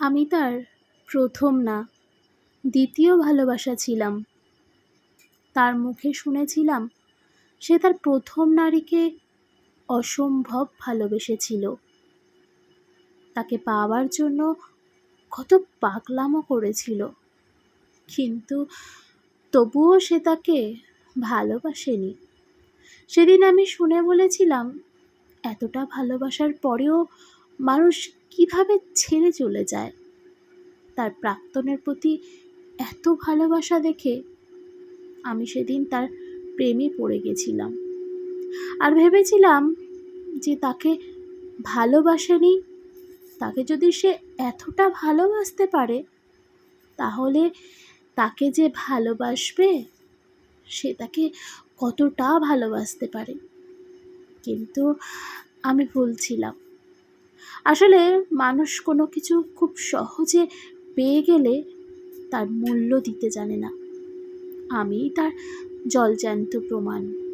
আমি তার প্রথম না, দ্বিতীয় ভালোবাসা ছিলাম। তার মুখে শুনেছিলাম সে তার প্রথম নারীকে অসম্ভব ভালোবেসেছিল। তাকে পাওয়ার জন্য কত পাগলামো করেছিল। কিন্তু তবুও সে তাকে ভালোবাসেনি। সেদিন আমি শুনে বলেছিলাম, এতটা ভালোবাসার পরেও মানুষ কীভাবে ছেড়ে চলে যায়? তার প্রাক্তনের প্রতি এত ভালোবাসা দেখে আমি সেদিন তার প্রেমে পড়ে গেছিলাম। আর ভেবেছিলাম যে তাকে ভালোবাসেনি, তাকে যদি সে এতটা ভালোবাসতে পারে, তাহলে তাকে যে ভালোবাসবে, সে তাকে কতটা ভালোবাসতে পারে? কিন্তু আমি ভুলছিলাম আসলে মানুষ কোনো কিছু খুব সহজে পেয়ে গেলে তার মূল্য দিতে জানে না। আমি তার জলজ্যান্ত প্রমাণ